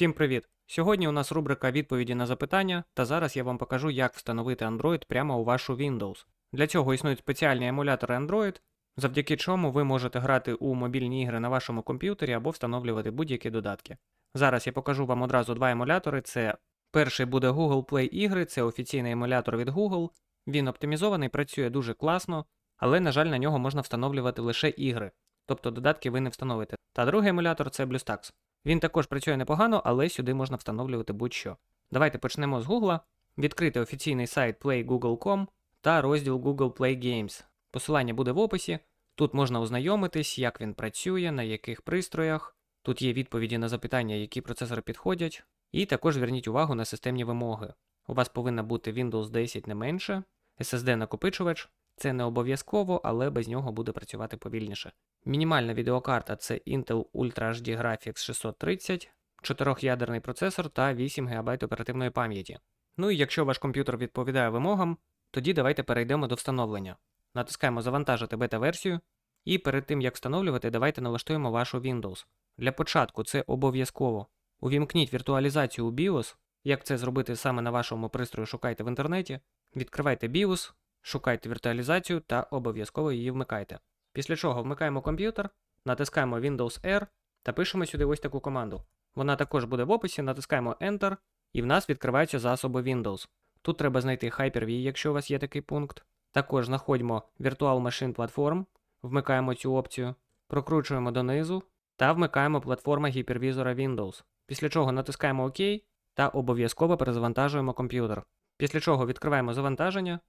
Всім привіт! Сьогодні у нас рубрика відповіді на запитання, та зараз я вам покажу, як встановити Android прямо у вашу Windows. Для цього існують спеціальні емулятори Android, завдяки чому ви можете грати у мобільні ігри на вашому комп'ютері або встановлювати будь-які додатки. Зараз я покажу вам одразу два емулятори. Це перший буде Google Play ігри, це офіційний емулятор від Google. Він оптимізований, працює дуже класно, але, на жаль, на нього можна встановлювати лише ігри, тобто додатки ви не встановите. Та другий емулятор це BlueStacks. Він також працює непогано, але сюди можна встановлювати будь-що. Давайте почнемо з Google. Відкрити офіційний сайт playgoogle.com та розділ Google Play Games. Посилання буде в описі. Тут можна ознайомитись, як він працює, на яких пристроях. Тут є відповіді на запитання, які процесори підходять. І також зверніть увагу на системні вимоги. У вас повинна бути Windows 10 не менше, SSD-накопичувач. Це не обов'язково, але без нього буде працювати повільніше. Мінімальна відеокарта це Intel Ultra HD Graphics 630, 4-ядерний процесор та 8 ГБ оперативної пам'яті. Ну і якщо ваш комп'ютер відповідає вимогам, тоді давайте перейдемо до встановлення. Натискаємо Завантажити бета-версію, і перед тим як встановлювати, давайте налаштуємо вашу Windows. Для початку це обов'язково. Увімкніть віртуалізацію у BIOS. Як це зробити саме на вашому пристрої, шукайте в інтернеті. Відкривайте BIOS, шукайте віртуалізацію та обов'язково її вмикайте. Після чого вмикаємо комп'ютер, натискаємо Windows R та пишемо сюди ось таку команду. Вона також буде в описі, натискаємо Enter, і в нас відкриваються засоби Windows. Тут треба знайти Hyper-V, якщо у вас є такий пункт. Також знаходимо Virtual Machine Platform, вмикаємо цю опцію, прокручуємо донизу та вмикаємо платформа гіпервізора Windows. Після чого натискаємо ОК та обов'язково перезавантажуємо комп'ютер. Після чого відкриваємо завантаження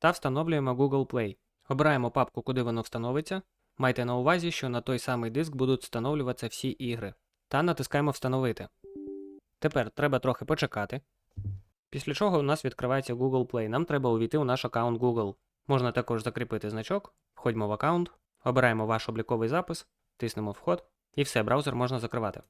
та встановлюємо Google Play. Обираємо папку, куди воно встановиться. Майте на увазі, що на той самий диск будуть встановлюватися всі ігри. Та натискаємо Встановити. Тепер треба трохи почекати. Після чого у нас відкривається Google Play. Нам треба увійти у наш аккаунт Google. Можна також закріпити значок, входьмо в аккаунт, обираємо ваш обліковий запис, тиснемо Вход, і все, браузер можна закривати.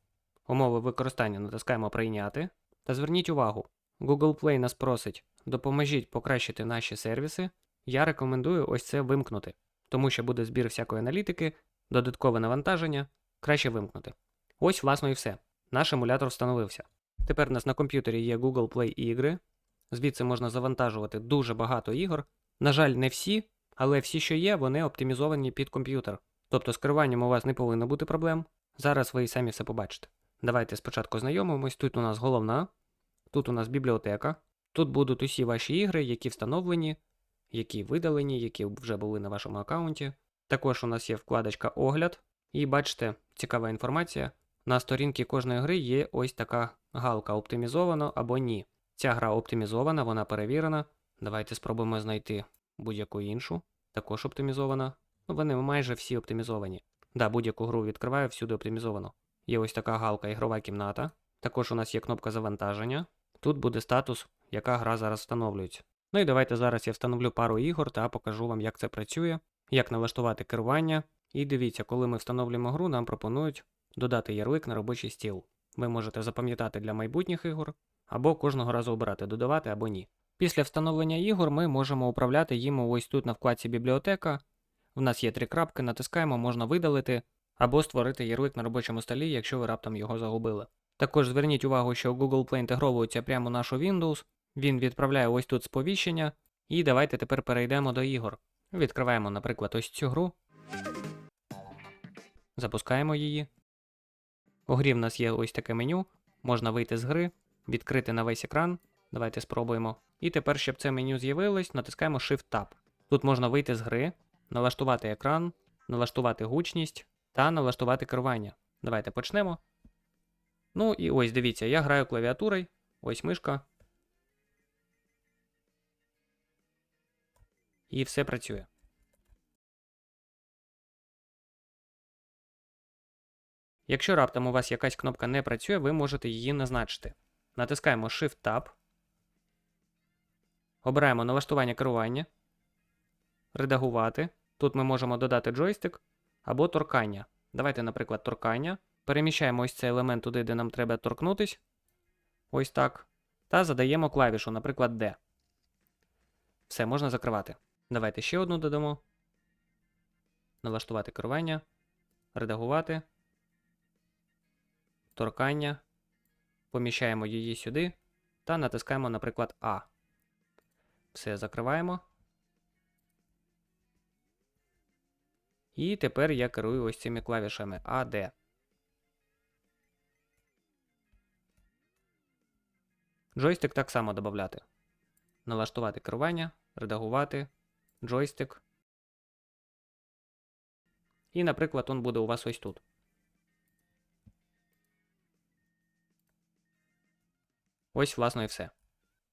Умови використання натискаємо Прийняти. Та зверніть увагу, Google Play нас просить, допоможіть покращити наші сервіси. Я рекомендую ось це вимкнути, тому що буде збір всякої аналітики, додаткове навантаження, краще вимкнути. Ось, власне, і все. Наш емулятор встановився. Тепер у нас на комп'ютері є Google Play ігри. Звідси можна завантажувати дуже багато ігор. На жаль, не всі, але всі, що є, вони оптимізовані під комп'ютер. Тобто з керуванням у вас не повинно бути проблем. Зараз ви і самі все побачите. Давайте спочатку знайомимось. Тут у нас головна, тут у нас бібліотека. Тут будуть усі ваші ігри, які встановлені, які видалені, які вже були на вашому аккаунті. Також у нас є вкладочка Огляд. І бачите, цікава інформація. На сторінці кожної гри є ось така галка оптимізовано або ні. Ця гра оптимізована, вона перевірена. Давайте спробуємо знайти будь-яку іншу, також оптимізована. Ну, вони майже всі оптимізовані. Да, будь-яку гру відкриваю, всюди оптимізовано. Є ось така галка ігрова кімната. Також у нас є кнопка завантаження. Тут буде статус, яка гра зараз встановлюється. Ну і давайте зараз я встановлю пару ігор та покажу вам, як це працює, як налаштувати керування. І дивіться, коли ми встановлюємо гру, нам пропонують додати ярлик на робочий стіл. Ви можете запам'ятати для майбутніх ігор, або кожного разу обирати додавати або ні. Після встановлення ігор ми можемо управляти їм ось тут на вкладці бібліотека. В нас є три крапки, натискаємо, можна видалити або створити ярлик на робочому столі, якщо ви раптом його загубили. Також зверніть увагу, що Google Play інтегровується прямо в нашу Windows, він відправляє ось тут сповіщення. І давайте тепер перейдемо до ігор. Відкриваємо, наприклад, ось цю гру. Запускаємо її. У грі в нас є ось таке меню. Можна вийти з гри, відкрити на весь екран. Давайте спробуємо. І тепер, щоб це меню з'явилось, натискаємо Shift-Tab. Тут можна вийти з гри, налаштувати екран, налаштувати гучність та налаштувати керування. Давайте почнемо. Ну і ось дивіться, я граю клавіатурою, ось мишка. І все працює. Якщо раптом у вас якась кнопка не працює, ви можете її назначити. Натискаємо Shift-Tab. Обираємо налаштування керування. Редагувати. Тут ми можемо додати джойстик або торкання. Давайте, наприклад, торкання. Переміщаємо ось цей елемент туди, де нам треба торкнутись. Ось так. Та задаємо клавішу, наприклад, D. Все, можна закривати. Давайте ще одну додамо. Налаштувати керування. Редагувати. Торкання. поміщаємо її сюди та натискаємо, наприклад, А. Все закриваємо. І тепер я керую ось цими клавішами А, Д. Джойстик так само додати. Налаштувати керування, редагувати, джойстик. І, наприклад, він буде у вас ось тут. Ось, власне, і все.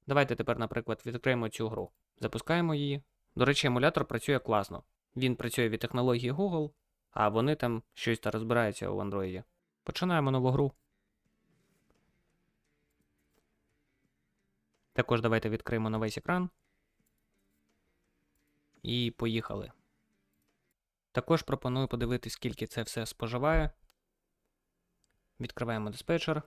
Давайте тепер, наприклад, відкриємо цю гру. Запускаємо її. До речі, емулятор працює класно. Він працює від технології Google, а вони там щось розбираються у Android. Починаємо нову гру. Також давайте відкриємо на весь екран. І поїхали. Також пропоную подивитись, скільки це все споживає. Відкриваємо диспетчер.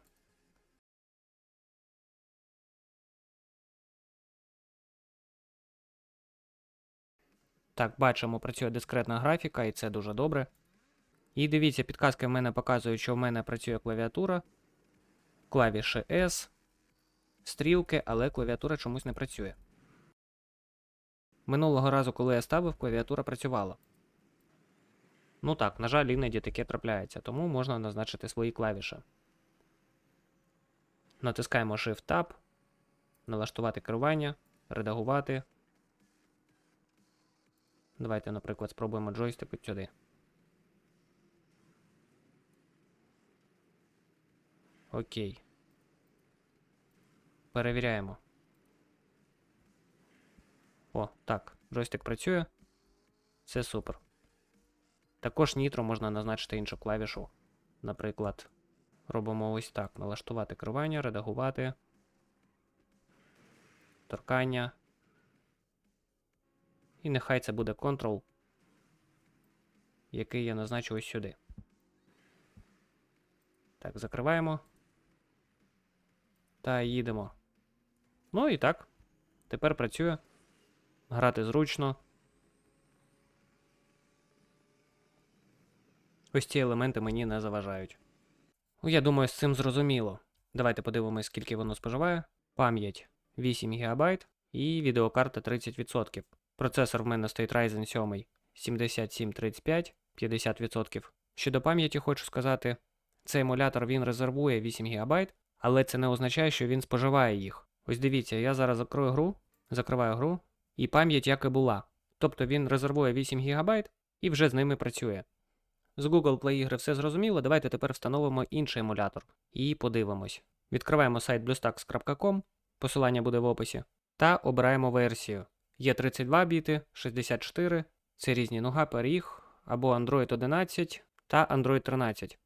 Так, бачимо, працює дискретна графіка, і це дуже добре. І дивіться, підказки в мене показують, що в мене працює клавіатура, клавіші S, стрілки, але клавіатура чомусь не працює. Минулого разу, коли я ставив, клавіатура працювала. Ну так, на жаль, іноді таке трапляється, тому можна назначити свої клавіші. Натискаємо Shift-Tab, налаштувати керування, редагувати. Давайте, наприклад, спробуємо джойстик от сюди. Окей. Перевіряємо. О, так, джойстик працює. Все супер. Також нітро можна назначити іншу клавішу. Наприклад, робимо ось так: налаштувати керування, редагувати, торкання. І нехай це буде Ctrl, який я назначу ось сюди. Так, закриваємо. Та їдемо. Ну і так. Тепер працює. Грати зручно. Ось ці елементи мені не заважають. Ну, я думаю, з цим зрозуміло. Давайте подивимось, скільки воно споживає. Пам'ять 8 ГБ і відеокарта 30%. Процесор в мене стоїть Ryzen 7 7735 50%. Щодо пам'яті хочу сказати, цей емулятор він резервує 8 ГБ, але це не означає, що він споживає їх. Ось дивіться, я зараз закрою гру, закриваю гру, і пам'ять як і була. Тобто він резервує 8 ГБ і вже з ними працює. З Google Play ігри все зрозуміло, давайте тепер встановимо інший емулятор і подивимось. Відкриваємо сайт bluestacks.com, посилання буде в описі, та обираємо версію. Є 32 біти, 64, це різні нога, періг, або Android 11 та Android 13.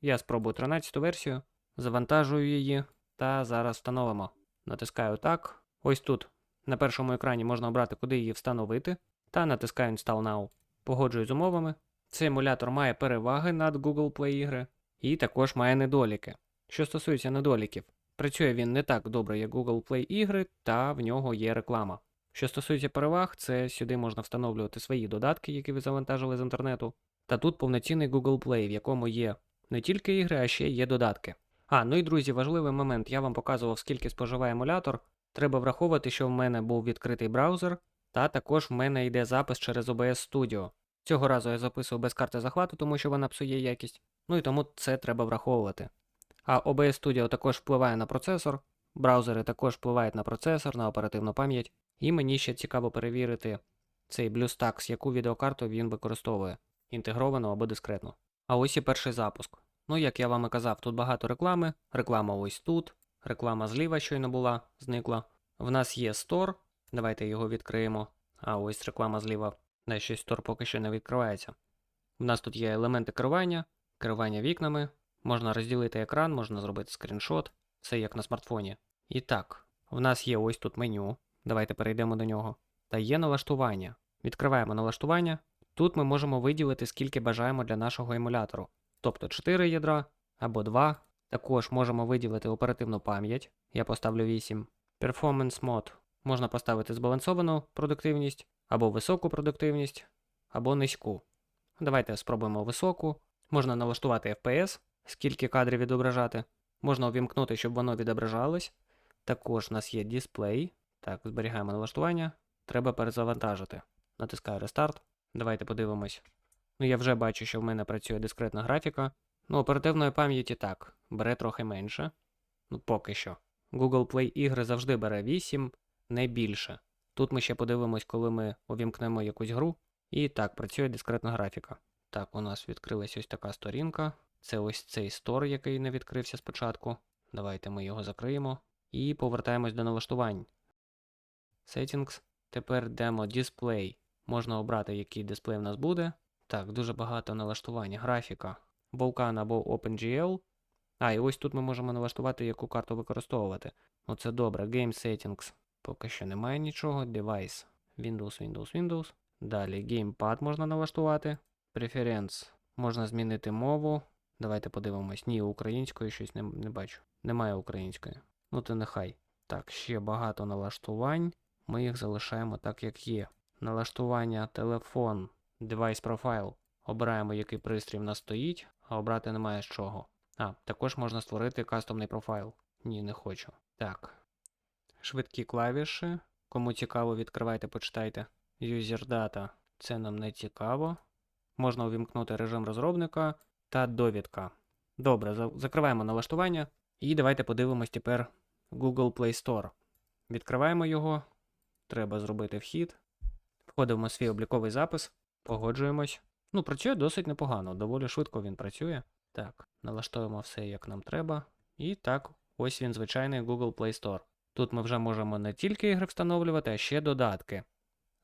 Я спробую 13 версію, завантажую її та зараз встановимо. Натискаю так. Ось тут на першому екрані можна обрати, куди її встановити, та натискаю Install Now. Погоджую з умовами. Цей емулятор має переваги над Google Play ігри і також має недоліки. Що стосується недоліків, працює він не так добре, як Google Play ігри, та в нього є реклама. Що стосується переваг, це сюди можна встановлювати свої додатки, які ви завантажили з інтернету. Та тут повноцінний Google Play, в якому є не тільки ігри, а ще є додатки. А, ну і друзі, важливий момент, я вам показував, скільки споживає емулятор. Треба враховувати, що в мене був відкритий браузер, та також в мене йде запис через OBS Studio. Цього разу я записував без карти захвату, тому що вона псує якість, ну і тому це треба враховувати. А OBS Studio також впливає на процесор, браузери також впливають на процесор, на оперативну пам'ять, і мені ще цікаво перевірити цей BlueStacks, яку відеокарту він використовує, інтегровано або дискретно. А ось і перший запуск. Ну, як я вам і казав, тут багато реклами, реклама ось тут, реклама зліва щойно була, зникла. В нас є Store, давайте його відкриємо. А ось реклама зліва. Да, щось Store поки що не відкривається. В нас тут є елементи керування, керування вікнами, можна розділити екран, можна зробити скріншот, все як на смартфоні. І так, в нас є ось тут меню. Давайте перейдемо до нього. Та є налаштування. Відкриваємо налаштування. Тут ми можемо виділити, скільки бажаємо для нашого емулятору. Тобто 4 ядра або 2. Також можемо виділити оперативну пам'ять. Я поставлю 8. Performance Mode. Можна поставити збалансовану продуктивність, або високу продуктивність, або низьку. Давайте спробуємо високу. Можна налаштувати FPS, скільки кадрів відображати. Можна увімкнути, щоб воно відображалось. Також у нас є дисплей. Так, зберігаємо налаштування. Треба перезавантажити. Натискаю рестарт. Давайте подивимось. Ну, я вже бачу, що в мене працює дискретна графіка. Ну, оперативної пам'яті так, бере трохи менше. Ну, поки що. Google Play ігри завжди бере 8, не більше. Тут ми ще подивимось, коли ми увімкнемо якусь гру. І так, працює дискретна графіка. Так, у нас відкрилась ось така сторінка. Це ось цей стор, який не відкрився спочатку. Давайте ми його закриємо. І повертаємось до налаштувань. Settings. Тепер йдемо Display. Можна обрати, який дисплей в нас буде. Так, дуже багато налаштувань. Графіка. Vulkan або OpenGL. А, і ось тут ми можемо налаштувати, яку карту використовувати. Ну це добре. Game Settings. Поки що немає нічого. Device. Windows, Windows, Windows. Далі Gamepad можна налаштувати. Preference. Можна змінити мову. Давайте подивимось. Ні, української щось не, не бачу. Немає української. Ну то нехай. Так, ще багато налаштувань. Ми їх залишаємо так, як є. Налаштування телефон, Device Profile. Обираємо, який пристрій в нас стоїть, а обрати немає з чого. А, також можна створити кастомний профайл. Ні, не хочу. Так. Швидкі клавіші. Кому цікаво, відкривайте, почитайте. User Data. Це нам не цікаво. Можна увімкнути режим розробника та довідка. Добре, закриваємо налаштування. І давайте подивимось тепер Google Play Store. Відкриваємо його. Треба зробити вхід. Входимо в свій обліковий запис, погоджуємось. Ну, працює досить непогано, доволі швидко він працює. Так, налаштуємо все як нам треба. І так, ось він звичайний Google Play Store. Тут ми вже можемо не тільки ігри встановлювати, а ще додатки: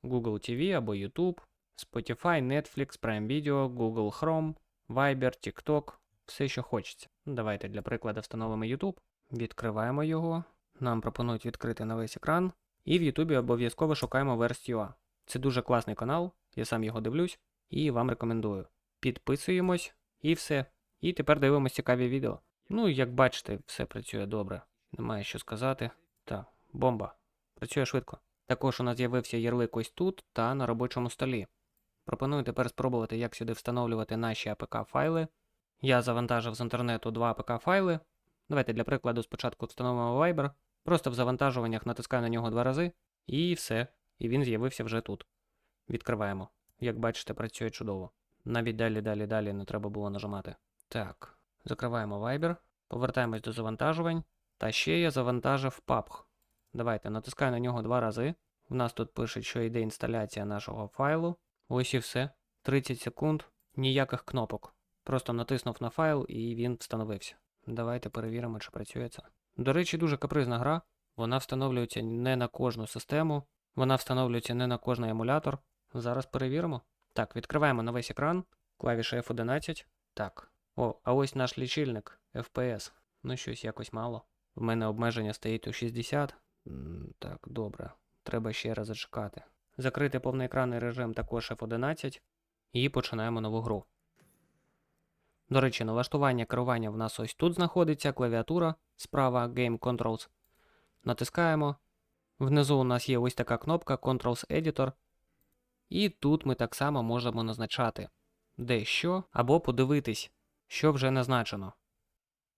Google TV або YouTube, Spotify, Netflix, Prime Video, Google Chrome, Viber, TikTok, все, що хочеться. Ну, Давайте для прикладу встановимо YouTube. Відкриваємо його. Нам пропонують відкрити на весь екран. І в YouTube обов'язково шукаємо Verse.ua. Це дуже класний канал, я сам його дивлюсь і вам рекомендую. Підписуємось і все. І тепер дивимося цікаві відео. Ну, як бачите, все працює добре. Немає що сказати. Так, бомба. Працює швидко. Також у нас з'явився ярлик ось тут та на робочому столі. Пропоную тепер спробувати, як сюди встановлювати наші APK-файли. Я завантажив з інтернету два APK-файли. Давайте для прикладу спочатку встановимо Viber. Просто в завантажуваннях натискаю на нього два рази, і все. І він з'явився вже тут. Відкриваємо. Як бачите, працює чудово. Навіть далі, далі, далі не треба було нажимати. Так, закриваємо Viber, повертаємось до завантажувань. Та ще я завантажив PUBG. Давайте натискаю на нього два рази. У нас тут пише, що йде інсталяція нашого файлу. Ось і все. 30 секунд, ніяких кнопок. Просто натиснув на файл і він встановився. Давайте перевіримо, чи працює це. До речі, дуже капризна гра. Вона встановлюється не на кожну систему, вона встановлюється не на кожний емулятор. Зараз перевіримо. Так, відкриваємо на весь екран. Клавіша F11. Так. О, а ось наш лічильник FPS. Ну, щось якось мало. В мене обмеження стоїть у 60. Так, добре. Треба ще раз зачекати. Закрити повноекранний режим також F11. І починаємо нову гру. До речі, налаштування керування в нас ось тут знаходиться клавіатура справа Game Controls. Натискаємо. Внизу у нас є ось така кнопка Controls Editor. І тут ми так само можемо назначати де що, або подивитись, що вже назначено.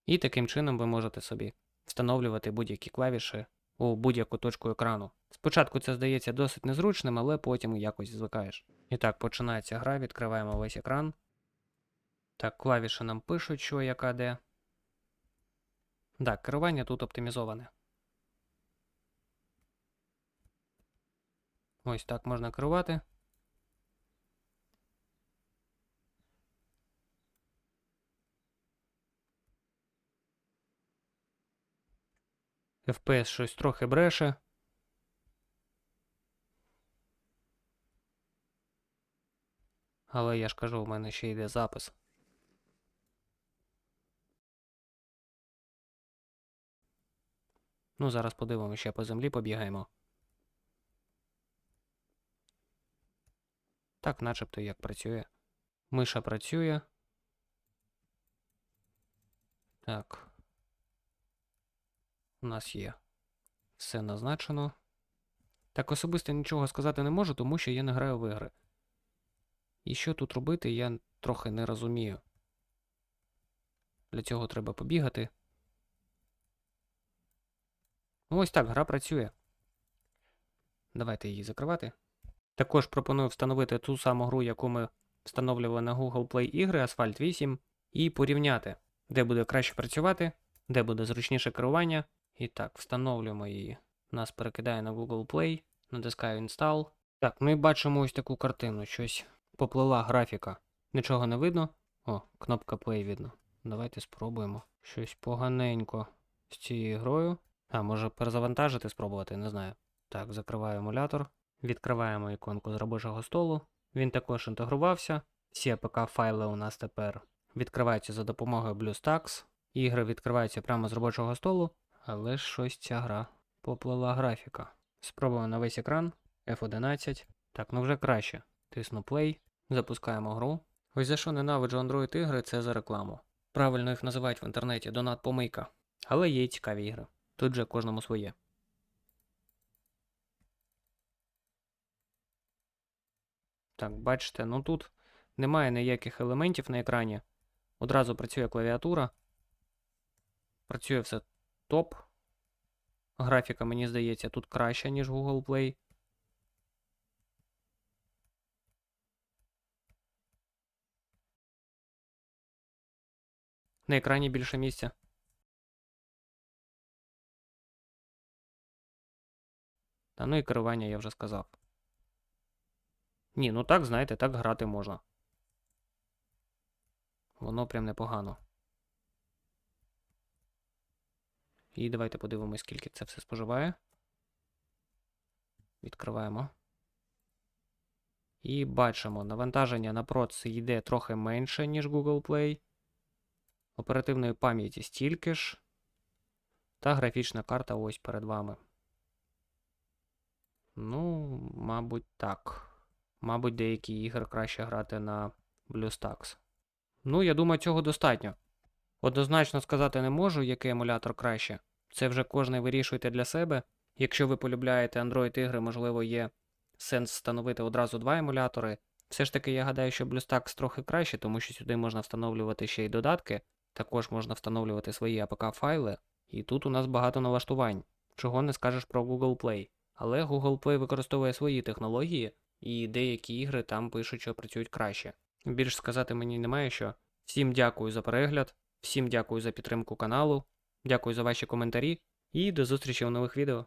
І таким чином ви можете собі встановлювати будь-які клавіші у будь-яку точку екрану. Спочатку це здається досить незручним, але потім якось звикаєш. І так, починається гра, відкриваємо весь екран. Так, клавіші нам пишуть, що яка де. Так, керування тут оптимізоване. Ось так можна керувати. FPS щось трохи бреше. Але я ж кажу, у мене ще йде запис. Ну, зараз подивимося, ще по землі побігаємо. Так, начебто як працює. Миша працює. Так. У нас є все назначено. Так, особисто нічого сказати не можу, тому що я не граю в ігри. І що тут робити, я трохи не розумію. Для цього треба побігати. Ну ось так, гра працює. Давайте її закривати. Також пропоную встановити ту саму гру, яку ми встановлювали на Google Play ігри Asphalt 8, і порівняти, де буде краще працювати, де буде зручніше керування. І так, встановлюємо її. Нас перекидає на Google Play, натискаю Install. Так, і бачимо ось таку картину. Щось поплила графіка. Нічого не видно. О, кнопка Play видно. Давайте спробуємо. Щось поганенько з цією грою. А, може перезавантажити, спробувати, не знаю. Так, закриваю емулятор. Відкриваємо іконку з робочого столу. Він також інтегрувався. Всі APK-файли у нас тепер відкриваються за допомогою BlueStacks. Ігри відкриваються прямо з робочого столу, але щось ця гра поплила графіка. Спробуємо на весь екран. F11. Так, ну вже краще. Тисну play, запускаємо гру. Ось за що ненавиджу Android ігри, це за рекламу. Правильно їх називають в інтернеті донат помийка. Але є й цікаві ігри. Тут же кожному своє. Так, бачите, ну тут немає ніяких елементів на екрані. Одразу працює клавіатура. Працює все топ. Графіка, мені здається, тут краща, ніж Google Play. На екрані більше місця. Та ну і керування я вже сказав. Ні, ну так, знаєте, так грати можна. Воно прям непогано. І давайте подивимось, скільки це все споживає. Відкриваємо. І бачимо, навантаження на проц йде трохи менше, ніж Google Play. Оперативної пам'яті стільки ж. Та графічна карта ось перед вами. Ну, мабуть, так. Мабуть, деякі ігри краще грати на BlueStacks. Ну, я думаю, цього достатньо. Однозначно сказати не можу, який емулятор краще. Це вже кожен вирішуйте для себе. Якщо ви полюбляєте Android ігри, можливо, є сенс встановити одразу два емулятори. Все ж таки, я гадаю, що BlueStacks трохи краще, тому що сюди можна встановлювати ще й додатки, також можна встановлювати свої APK-файли, і тут у нас багато налаштувань, чого не скажеш про Google Play. Але Google Play використовує свої технології, і деякі ігри там пишуть, що працюють краще. Більш сказати мені немає що. Всім дякую за перегляд, всім дякую за підтримку каналу, дякую за ваші коментарі і до зустрічі у нових відео.